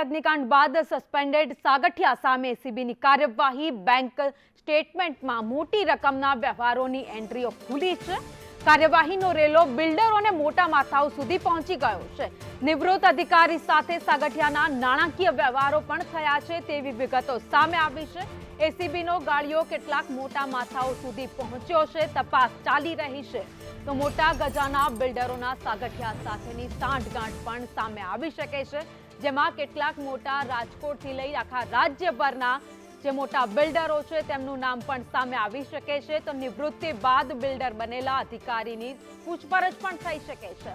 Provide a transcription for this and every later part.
અગ્નિકાંડ બાદ સસ્પેન્ડેડ સાગઠિયા સામે સીબીની કાર્યવાહી. બેંક સ્ટેટમેન્ટમાં મોટી રકમના વ્યવહારોની એન્ટ્રીઓ ખુલી છે કાર્યવાહીનો રેલો બિલ્ડરોને મોટા માથાઓ સુધી પહોંચી ગયો છે. નિવૃત્ત અધિકારી સાથે સાગઠિયાના નાણાકીય વ્યવહારો પણ થયા છે તેવી વિગતો સામે આવી છે. એસીબીનો ગાડીઓ કેટલાક મોટા માથાઓ સુધી પહોંચ્યો છે, તપાસ ચાલી રહી છે. તો મોટા ગજાના બિલ્ડરોના સાગઠિયા સાથેની સાંઠગાંઠ પણ સામે આવી શકે છે, જેમાં કેટલાક મોટા રાજકોટથી લઈ આખા રાજ્યભરના જે મોટા બિલ્ડરો છે, તેમનું નામ પણ સામે આવી શકે છે. તો નિવૃત્તિ બાદ બિલ્ડર બનેલા અધિકારીની પૂછપરછ પણ થઈ શકે છે.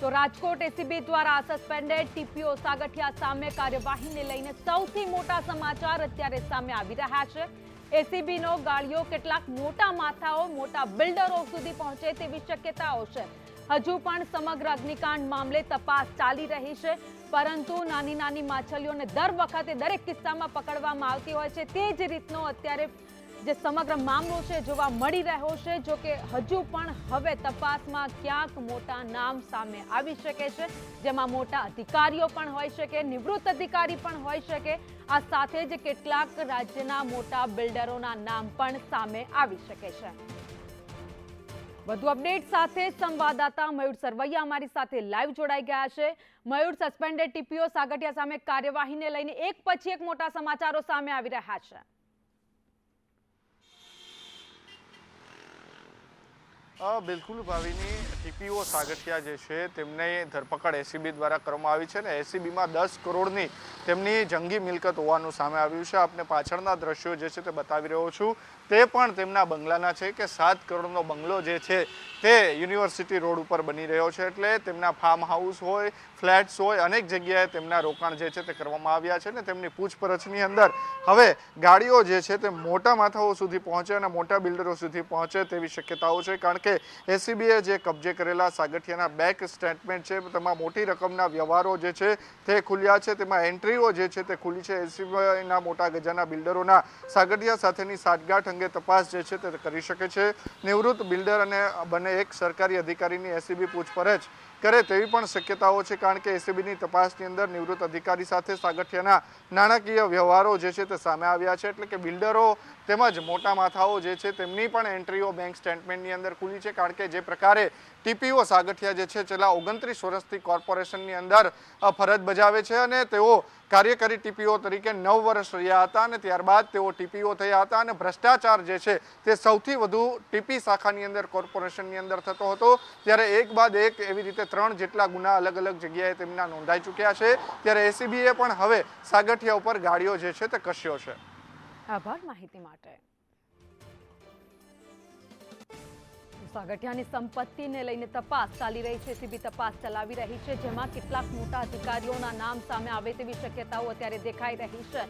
તો રાજકોટ એસીબી દ્વારા સસ્પેન્ડેડ ટીપીઓ સાગઠિયા સામે કાર્યવાહીને લઈને સૌથી મોટા સમાચાર અત્યારે સામે આવી રહ્યા છે. એસીબીનો ગાળિયો કેટલાક મોટા માથાઓ, મોટા બિલ્ડરો સુધી પહોંચે તેવી શક્યતાઓ છે. હજુ પણ સમગ્ર અગ્નિકાંડ મામલે તપાસ ચાલી રહી છે. પરંતુ નાની નાની માછલીઓને દર વખતે દરેક કિસ્સામાં પકડવામાં આવતી હોય છે. તે જ રીતનો અત્યારે જે સમગ્ર મામલો છે જોવા મળી રહ્યો છે, જો કે હજુ પણ હવે તપાસમાં ક્યાંક મોટા નામ સામે આવી શકે છે. જેમાં મોટા અધિકારીઓ પણ હોઈ શકે, નિવૃત્ત અધિકારી પણ હોઈ શકે. આ સાથે જ કેટલાક રાજ્યના મોટા બિલ્ડરોના નામ પણ સામે આવી શકે છે. વધુ અપડેટ સાથે સંવાદદાતા મયુર સરવૈયા અમારી સાથે લાઈવ જોડાઈ ગયા છે. મયુર, સસ્પેન્ડેડ ટીપીઓ સાગઠિયા સામે કાર્યવાહીને લઈને એક પછી એક મોટા સમાચારો સામે આવી રહ્યા છે. બિલકુલ ભાવિની ટીપીઓ સાગઠિયા જે છે તેમને ધરપકડ એસીબી દ્વારા કરવામાં આવી છે ને એસીબીમાં દસ કરોડની તેમની જંગી મિલકત હોવાનું સામે આવ્યું છે. આપને પાછળના દ્રશ્યો જે છે તે બતાવી રહ્યો છું. તે પણ તેમના બંગલાના છે કે સાત કરોડનો બંગલો જે છે તે યુનિવર્સિટી રોડ ઉપર બની રહ્યો છે. એટલે તેમના ફાર્મ હાઉસ હોય, ફ્લેટ્સ હોય, અનેક જગ્યાએ તેમના રોકાણ જે છે તે કરવામાં આવ્યા છે ને તેમની પૂછપરછની અંદર હવે ગાડીઓ જે છે તે મોટા માથાઓ સુધી પહોંચે અને મોટા બિલ્ડરો સુધી પહોંચે તેવી શક્યતાઓ છે. કારણ કે એસીબીએ જે કબજે કરેલા સાગઠિયાના બેંક સ્ટેટમેન્ટ છે, તેમાં મોટી રકમના વ્યવહારો જે છે તે ખુલ્યા છે. તેમાં એન્ટ્રીઓ જે છે તે ખુલી છે. એસીબીના મોટા ગજાના બિલ્ડરોના સાગઠિયા સાથેની સાઠગાંઠ અંગે તપાસ જે છે તે કરી શકે છે. નિવૃત્ત બિલ્ડર અને બંને એક સરકારી અધિકારીની એસીબી પૂછપરછ કરે તેવી પણ શક્યતાઓ છે, કારણ કે એસીબીની તપાસની અંદર નિવૃત્ત અધિકારી સાથે સાગઠિયાના નાણાકીય વ્યવહારો જે છે તે સામે આવ્યા છે, એટલે કે બિલ્ડરો તેમજ મોટા માથાઓ જે છે તેમની પણ એન્ટ્રીઓ બેંક સ્ટેટમેન્ટની અંદર ખુલી છે, કારણ કે જે પ્રકારે ટીપીઓ સાગઠિયા જે છે છેલ્લા ઓગણત્રીસ વર્ષથી કોર્પોરેશનની અંદર ફરજ બજાવે છે અને તેઓ કાર્યકારી ટીપીઓ તરીકે નવ વર્ષ રહ્યા હતા અને ત્યારબાદ તેઓ ટીપીઓ થયા હતા અને ભ્રષ્ટાચાર જે છે તે સૌથી વધુ ટીપી શાખાની અંદર, કોર્પોરેશનની અંદર થતો હતો. ત્યારે એક બાદ એક એવી રીતે ત્રણ જેટલા ગુના અલગ અલગ જગ્યાએ તેમના નોંધાઈ ચૂક્યા છે. ત્યારે એસીબીએ પણ હવે સાગઠિયા ઉપર ગાડીઓ જે છે તે કસ્યો છે. આભાર માહિતી માટે. સાગઠિયાની સંપત્તિને લઈને તપાસ ચાલી રહી છે. સીબી તપાસ ચલાવી રહી છે, જેમાં કેટલાક મોટા અધિકારીઓના નામ સામે આવે તેવી શક્યતાઓ અત્યારે દેખાઈ રહી છે.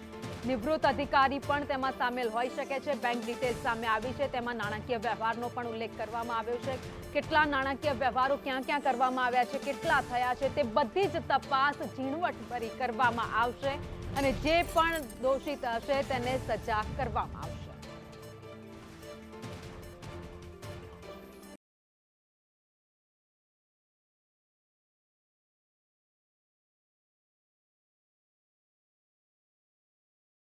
નિવૃત્ત અધિકારી પણ તેમાં સામેલ હોઈ શકે છે. બેંક ડિટેલ્સ સામે આવી છે. તેમાં નાણાકીય વ્યવહારનો પણ ઉલ્લેખ કરવામાં આવ્યો છે. કેટલા નાણાકીય વ્યવહારો ક્યાં ક્યાં કરવામાં આવ્યા છે, કેટલા થયા છે, તે બધી જ તપાસ ઝીણવટભરી કરવામાં આવશે અને જે પણ દોષિત હશે તેને સજા કરવામાં આવશે.